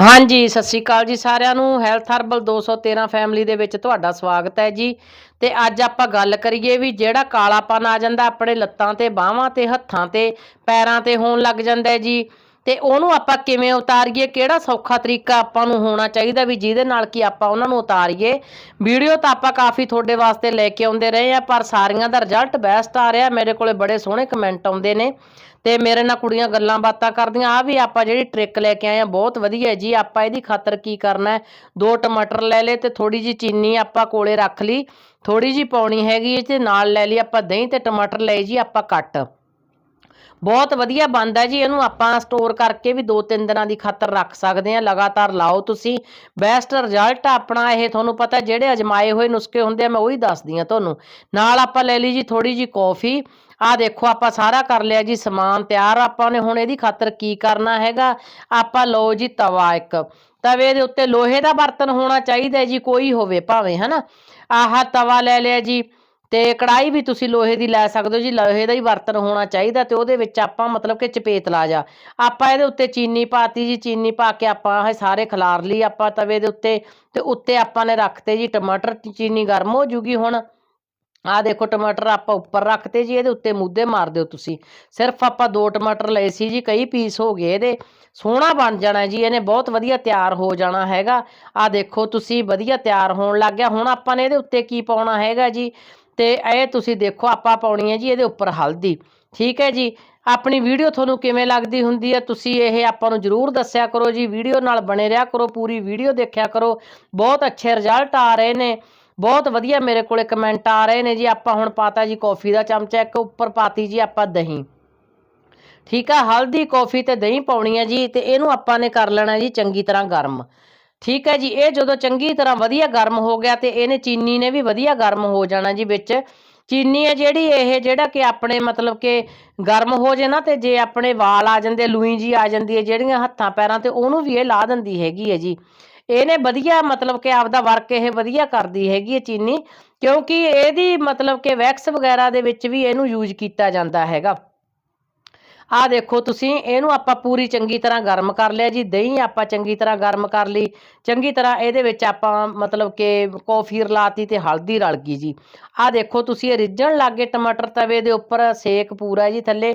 ਹਾਂਜੀ, ਸਤਿ ਸ਼੍ਰੀ ਅਕਾਲ ਜੀ ਸਾਰਿਆਂ ਨੂੰ। ਹੈਲਥ ਹਰਬਲ 213 ਫੈਮਿਲੀ ਦੇ ਵਿੱਚ ਤੁਹਾਡਾ ਸਵਾਗਤ ਹੈ ਜੀ। ਤੇ ਅੱਜ ਆਪਾਂ ਗੱਲ ਕਰੀਏ ਵੀ ਜਿਹੜਾ ਕਾਲਾਪਨ ਆ ਜਾਂਦਾ ਆਪਣੇ ਲੱਤਾਂ ਤੇ, ਬਾਹਾਂ ਤੇ, ਹੱਥਾਂ ਤੇ, ਪੈਰਾਂ ਤੇ ਹੋਣ ਲੱਗ ਜਾਂਦਾ ਜੀ। ਤੇ ਉਹਨੂੰ ਆਪਾਂ ਕਿਵੇਂ ਉਤਾਰੀਏ? ਕਿਹੜਾ ਸੌਖਾ ਤਰੀਕਾ ਆਪਾਂ ਨੂੰ ਹੋਣਾ ਚਾਹੀਦਾ ਵੀ ਜਿਹਦੇ ਨਾਲ ਕਿ ਆਪਾਂ ਉਹਨਾਂ ਨੂੰ ਉਤਾਰੀਏ? ਵੀਡੀਓ ਤਾਂ ਆਪਾਂ ਕਾਫੀ ਤੁਹਾਡੇ ਵਾਸਤੇ ਲੈ ਕੇ ਆਉਂਦੇ ਰਹੇ ਆ ਪਰ ਸਾਰੀਆਂ ਦਾ ਰਿਜ਼ਲਟ ਬੈਸਟ ਆ ਰਿਹਾ। ਮੇਰੇ ਕੋਲੇ ਬੜੇ ਸੋਹਣੇ ਕਮੈਂਟ ਆਉਂਦੇ ਨੇ ਤੇ ਮੇਰੇ ਨਾਲ ਕੁੜੀਆਂ ਗੱਲਾਂ ਬਾਤਾਂ ਕਰਦੀਆਂ। ਆ ਵੀ ਆਪਾਂ ਜਿਹੜੀ ਟ੍ਰਿਕ ਲੈ ਕੇ ਆਏ ਆ ਬਹੁਤ ਵਧੀਆ ਜੀ। ਆਪਾਂ ਇਹਦੀ ਖਾਤਰ ਕੀ ਕਰਨਾ ਦੋ ਟਮਾਟਰ ਲੈ ਲਏ ਤੇ ਥੋੜੀ ਜੀ ਚੀਨੀ ਆਪਾਂ ਕੋਲੇ ਰੱਖ ਲਈ। ਥੋੜੀ ਜੀ ਪਾਉਣੀ ਹੈਗੀ ਇਹ ਤੇ ਨਾਲ ਲੈ ਲਈ ਆਪਾਂ ਦਹੀਂ ਤੇ ਟਮਾਟਰ ਲਏ ਜੀ ਆਪਾਂ ਕੱਟ। ਬਹੁਤ ਵਧੀਆ ਬਣਦਾ ਜੀ, ਇਹਨੂੰ ਆਪਾਂ ਸਟੋਰ ਕਰਕੇ ਵੀ 2-3 ਦਿਨਾਂ ਦੀ ਖਾਤਰ ਰੱਖ ਸਕਦੇ ਆ ਲਗਾਤਾਰ ਲਾਓ ਤੁਸੀਂ। ਬੈਸਟ ਰਿਜ਼ਲਟ ਆਪਣਾ ਇਹ, ਤੁਹਾਨੂੰ ਪਤਾ ਜਿਹੜੇ ਅਜਮਾਏ ਹੋਏ ਨੁਸਖੇ ਹੁੰਦੇ ਆ, ਮੈਂ ਉਹੀ ਦੱਸਦੀ ਆ ਤੁਹਾਨੂੰ। ਨਾਲ ਆਪਾਂ ਲੈ ਲਈ ਜੀ ਥੋੜੀ ਜੀ ਕੌਫੀ ਆ ਦੇਖੋ, ਆਪਾਂ ਸਾਰਾ ਕਰ ਲਿਆ ਜੀ, ਸਮਾਨ ਤਿਆਰ। ਆਪਾਂ ਨੇ ਹੁਣ ਇਹਦੀ ਖਾਤਰ ਕੀ ਕਰਨਾ ਹੈਗਾ? ਆਪਾਂ ਲਓ ਜੀ ਤਵਾ ਇੱਕ। ਤਵੇ ਦੇ ਉੱਤੇ ਲੋਹੇ ਦਾ ਬਰਤਨ ਹੋਣਾ ਚਾਹੀਦਾ ਜੀ, ਕੋਈ ਹੋਵੇ ਭਾਵੇਂ, ਹਨਾ? ਆਹ ਤਵਾ ਲੈ ਲਿਆ ਜੀ। ਤੇ ਕੜਾਈ ਵੀ ਤੁਸੀਂ ਲੋਹੇ ਦੀ ਲੈ ਸਕਦੇ ਹੋ ਜੀ, ਲੋਹੇ ਦਾ ਹੀ ਬਰਤਨ ਹੋਣਾ ਚਾਹੀਦਾ ਤੇ ਉਹਦੇ ਵਿੱਚ ਆਪਾਂ ਮਤਲਬ ਕਿ ਚਪੇਤ ਲਾ ਜਾ। ਆਪਾਂ ਇਹਦੇ ਉੱਤੇ ਚੀਨੀ ਪਾਤੀ ਜੀ, ਚੀਨੀ ਪਾ ਕੇ ਆਪਾਂ ਇਹ ਸਾਰੇ ਖਿਲਾਰ ਲਈ ਆਪਾਂ ਤਵੇ ਦੇ ਉੱਤੇ ਤੇ ਉੱਤੇ ਆਪਾਂ ਨੇ ਰੱਖਤੇ ਜੀ ਟਮਾਟਰ, ਚੀਨੀ ਗਰਮ ਹੋ ਜੂਗੀ ਹੁਣ। ਆ ਦੇਖੋ ਟਮਾਟਰ ਆਪਾਂ ਉੱਪਰ ਰੱਖਤੇ ਜੀ, ਇਹਦੇ ਉੱਤੇ ਮੁੱਦੇ ਮਾਰ ਦਿਓ ਤੁਸੀਂ। ਸਿਰਫ ਆਪਾਂ ਦੋ ਟਮਾਟਰ ਲਏ ਸੀ ਜੀ, ਕਈ ਪੀਸ ਹੋ ਗਏ ਇਹਦੇ। ਸੋਹਣਾ ਬਣ ਜਾਣਾ ਜੀ, ਇਹਨੇ ਬਹੁਤ ਵਧੀਆ ਤਿਆਰ ਹੋ ਜਾਣਾ ਹੈਗਾ। ਆ ਦੇਖੋ ਤੁਸੀਂ ਵਧੀਆ ਤਿਆਰ ਹੋਣ ਲੱਗ ਗਿਆ। ਹੁਣ ਆਪਾਂ ਨੇ ਇਹਦੇ ਉੱਤੇ ਕੀ ਪਾਉਣਾ ਹੈਗਾ ਜੀ? ਤੇ ਇਹ ਤੁਸੀਂ ਦੇਖੋ, ਆਪਾਂ ਪਾਉਣੀ ਹੈ ਜੀ ਇਹਦੇ ਉੱਪਰ ਹਲਦੀ। ਠੀਕ ਹੈ ਜੀ? ਆਪਣੀ ਵੀਡੀਓ ਤੁਹਾਨੂੰ ਕਿਵੇਂ ਲੱਗਦੀ ਹੁੰਦੀ ਹੈ, ਤੁਸੀਂ ਇਹ ਆਪਾਂ ਨੂੰ ਜਰੂਰ ਦੱਸਿਆ ਕਰੋ ਜੀ। ਵੀਡੀਓ ਨਾਲ ਬਣੇ ਰਿਹਾ ਕਰੋ, ਪੂਰੀ ਵੀਡੀਓ ਦੇਖਿਆ ਕਰੋ। ਬਹੁਤ ਅੱਛੇ ਰਿਜ਼ਲਟ ਆ ਰਹੇ ਨੇ। ਬਹੁਤ ਵਧੀਆ ਮੇਰੇ ਕੋਲੇ ਕਮੈਂਟ ਆ ਰਹੇ ਨੇ ਜੀ। ਆਪਾਂ ਹੁਣ ਪਾਤਾ ਜੀ ਕੌਫੀ ਦਾ ਚਮਚਾ, ਇੱਕ ਉੱਪਰ ਪਾਤੀ ਜੀ ਆਪਾਂ ਦਹੀਂ। ਠੀਕ ਆ? ਹਲਦੀ, ਕੌਫੀ ਤੇ ਦਹੀਂ ਪਾਉਣੀ ਹੈ ਜੀ ਤੇ ਇਹਨੂੰ ਆਪਾਂ ਨੇ ਕਰ ਲੈਣਾ ਜੀ ਚੰਗੀ ਤਰ੍ਹਾਂ ਗਰਮ। ਠੀਕ ਹੈ ਜੀ, ਇਹ ਜਦੋਂ ਚੰਗੀ ਤਰ੍ਹਾਂ ਵਧੀਆ ਗਰਮ ਹੋ ਗਿਆ ਤੇ ਇਹਨੇ ਚੀਨੀ ਨੇ ਵੀ ਵਧੀਆ ਗਰਮ ਹੋ ਜਾਣਾ ਜੀ ਵਿੱਚ। ਚੀਨੀ ਹੈ ਜਿਹੜੀ ਇਹ ਜਿਹੜਾ ਕਿ ਆਪਣੇ ਮਤਲਬ ਕਿ ਗਰਮ ਹੋ ਜੇ ਨਾ ਤੇ ਜੇ ਆਪਣੇ ਵਾਲ ਆ ਜਾਂਦੇ, ਲੂਈ ਜੀ ਆ ਜਾਂਦੀ ਹੈ, ਜਿਹੜੀਆਂ ਹੱਥਾਂ ਪੈਰਾਂ ਤੇ ਉਹਨੂੰ ਵੀ ਇਹ ਲਾ ਦਿੰਦੀ ਹੈਗੀ ਹੈ ਜੀ। ਇਹਨੇ ਵਧੀਆ ਮਤਲਬ ਕਿ ਆਪਦਾ ਵਰਕ ਇਹ ਵਧੀਆ ਕਰਦੀ ਹੈਗੀ ਹੈ ਚੀਨੀ, ਕਿਉਂਕਿ ਇਹਦੀ ਮਤਲਬ ਕਿ ਵੈਕਸ ਵਗੈਰਾ ਦੇ ਵਿੱਚ ਵੀ ਇਹਨੂੰ ਯੂਜ਼ ਕੀਤਾ ਜਾਂਦਾ ਹੈਗਾ। ਆ ਦੇਖੋ ਤੁਸੀਂ, ਇਹਨੂੰ ਆਪਾਂ ਪੂਰੀ ਚੰਗੀ ਤਰ੍ਹਾਂ ਗਰਮ ਕਰ ਲਿਆ ਜੀ, ਦਹੀਂ ਆਪਾਂ ਚੰਗੀ ਤਰ੍ਹਾਂ ਗਰਮ ਕਰ ਲਈ, ਚੰਗੀ ਤਰ੍ਹਾਂ ਇਹਦੇ ਵਿੱਚ ਆਪਾਂ ਮਤਲਬ ਕਿ ਕੌਫੀ ਰਲਾਤੀ ਤੇ ਹਲਦੀ ਰਲ ਗਈ ਜੀ। ਆ ਦੇਖੋ ਤੁਸੀਂ, ਇਹ ਰਿੱਝਣ ਲੱਗੇ ਟਮਾਟਰ ਤਵੇ ਦੇ ਉੱਪਰ, ਸੇਕ ਪੂਰਾ ਜੀ ਥੱਲੇ।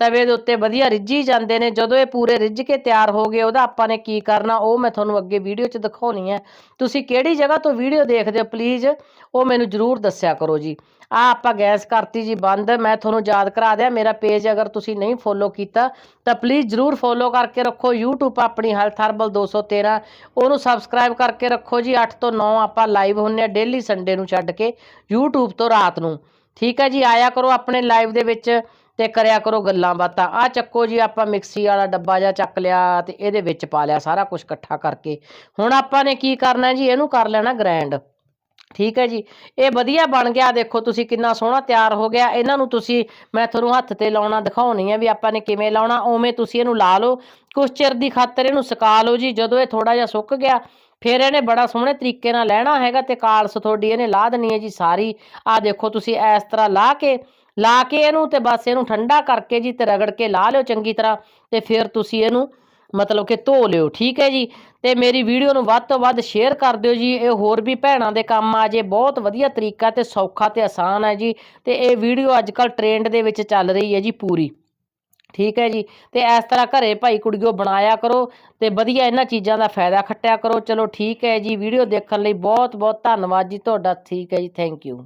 ਤਵੇ ਦੇ ਉੱਤੇ ਵਧੀਆ ਰਿੱਝੀ ਜਾਂਦੇ ਨੇ। ਜਦੋਂ ਇਹ ਪੂਰੇ ਰਿੱਝ ਕੇ ਤਿਆਰ ਹੋ ਗਏ, ਉਹਦਾ ਆਪਾਂ ਨੇ ਕੀ ਕਰਨਾ, ਉਹ ਮੈਂ ਤੁਹਾਨੂੰ ਅੱਗੇ ਵੀਡੀਓ 'ਚ ਦਿਖਾਉਣੀ ਹੈ। ਤੁਸੀਂ ਕਿਹੜੀ ਜਗ੍ਹਾ ਤੋਂ ਵੀਡੀਓ ਦੇਖਦੇ ਹੋ ਪਲੀਜ਼ ਉਹ ਮੈਨੂੰ ਜਰੂਰ ਦੱਸਿਆ ਕਰੋ ਜੀ। ਆ ਆਪਾਂ ਗੈਸ ਕਰਤੀ ਜੀ ਬੰਦ, ਮੈਂ ਤੁਹਾਨੂੰ ਯਾਦ ਕਰਾ ਦਿਆਂ, ਮੇਰਾ ਪੇਜ ਅਗਰ ਤੁਸੀਂ ਨਹੀਂ ਫੋਲੋ ਕੀਤਾ, ਤਾਂ ਪਲੀਜ਼ ਜਰੂਰ ਫੋਲੋ ਕਰਕੇ ਰੱਖੋ। YouTube ਆਪਣੀ ਹੈਲਥ ਹਰਬਲ 213 ਉਹਨੂੰ ਸਬਸਕ੍ਰਾਈਬ ਕਰਕੇ ਰੱਖੋ ਜੀ। 8 ਤੋਂ 9 ਆਪਾਂ ਲਾਈਵ ਹੁੰਨੇ ਆ ਡੇਲੀ ਸੰਡੇ ਨੂੰ ਛੱਡ ਕੇ, YouTube ਤੋਂ ਰਾਤ ਨੂੰ। ਠੀਕ ਹੈ ਜੀ, ਆਇਆ ਕਰੋ ਆਪਣੇ ਲਾਈਵ ਦੇ ਵਿੱਚ। ਤੇ ਕਰਿਆ ਕਰੋ ਗੱਲਾਂ ਬਾਤਾਂ। ਆ ਚੱਕੋ ਜੀ, ਆਪਾਂ ਮਿਕਸੀ ਵਾਲਾ ਡੱਬਾ ਜਾਂ ਚੱਕ ਲਿਆ ਤੇ ਇਹਦੇ ਵਿੱਚ ਪਾ ਲਿਆ ਸਾਰਾ ਕੁਝ ਇਕੱਠਾ ਕਰਕੇ। ਹੁਣ ਆਪਾਂ ਨੇ ਕੀ ਕਰਨਾ ਜੀ? ਇਹਨੂੰ ਕਰ ਲੈਣਾ ਗ੍ਰੈਂਡ ਠੀਕ ਹੈ ਜੀ? ਇਹ ਵਧੀਆ ਬਣ ਗਿਆ। ਦੇਖੋ, ਤੁਸੀਂ ਕਿੰਨਾ ਸੋਹਣਾ ਤਿਆਰ ਹੋ ਗਿਆ। ਇਹਨਾਂ ਨੂੰ ਤੁਸੀਂ, ਮੈਂ ਤੁਹਾਨੂੰ ਹੱਥ ਤੇ ਲਾਉਣਾ ਦਿਖਾਉਣੀ ਆ ਵੀ ਆਪਾਂ ਨੇ ਕਿਵੇਂ ਲਾਉਣਾ। ਉਵੇਂ ਤੁਸੀਂ ਇਹਨੂੰ ਲਾ ਲਓ। ਕੁਛ ਚਿਰ ਦੀ ਖਾਤਰ ਇਹਨੂੰ ਸੁਕਾ ਲਓ ਜੀ। ਜਦੋਂ ਇਹ ਥੋੜਾ ਜਿਹਾ ਸੁੱਕ ਗਿਆ, ਫਿਰ ਇਹਨੇ ਬੜਾ ਸੋਹਣੇ ਤਰੀਕੇ ਨਾਲ ਲੈਣਾ ਹੈਗਾ ਤੇ ਕਾਲਸ ਤੁਹਾਡੀ ਇਹਨੇ ਲਾ ਦੇਣੀ ਹੈ ਜੀ ਸਾਰੀ। ਆ ਦੇਖੋ, ਤੁਸੀਂ ਇਸ ਤਰ੍ਹਾਂ ਲਾ ਕੇ ਲਾ ਕੇ ਇਹਨੂੰ ਤੇ ਬਸ ਇਹਨੂੰ ਠੰਡਾ ਕਰਕੇ ਜੀ ਤੇ ਰਗੜ ਕੇ ਲਾ ਲਿਓ ਚੰਗੀ ਤਰ੍ਹਾਂ ਤੇ ਫਿਰ ਤੁਸੀਂ ਇਹਨੂੰ ਮਤਲਬ ਕਿ ਧੋ ਲਿਓ, ਠੀਕ ਹੈ ਜੀ? ਤੇ ਮੇਰੀ ਵੀਡੀਓ ਨੂੰ ਵੱਧ ਤੋਂ ਵੱਧ ਸ਼ੇਅਰ ਕਰ ਦਿਓ ਜੀ, ਇਹ ਹੋਰ ਵੀ ਭੈਣਾਂ ਦੇ ਕੰਮ ਆ ਜੇ, ਬਹੁਤ ਵਧੀਆ ਤਰੀਕਾ ਤੇ ਸੌਖਾ ਤੇ ਆਸਾਨ ਹੈ ਜੀ, ਤੇ ਇਹ ਵੀਡੀਓ ਅੱਜ ਕੱਲ ਟ੍ਰੈਂਡ ਦੇ ਵਿੱਚ ਚੱਲ ਰਹੀ ਹੈ ਜੀ ਪੂਰੀ। ਠੀਕ ਹੈ ਜੀ? ਤੇ ਇਸ ਤਰ੍ਹਾਂ ਘਰੇ ਭਾਈ ਕੁੜੀਓ ਬਣਾਇਆ ਕਰੋ ਤੇ ਵਧੀਆ ਇਹਨਾਂ ਚੀਜ਼ਾਂ ਦਾ ਫਾਇਦਾ ਖੱਟਿਆ ਕਰੋ। ਚਲੋ ਠੀਕ ਹੈ ਜੀ, ਵੀਡੀਓ ਦੇਖਣ ਲਈ ਬਹੁਤ ਬਹੁਤ ਧੰਨਵਾਦ ਜੀ ਤੁਹਾਡਾ, ਠੀਕ ਹੈ ਜੀ ਥੈਂਕ ਯੂ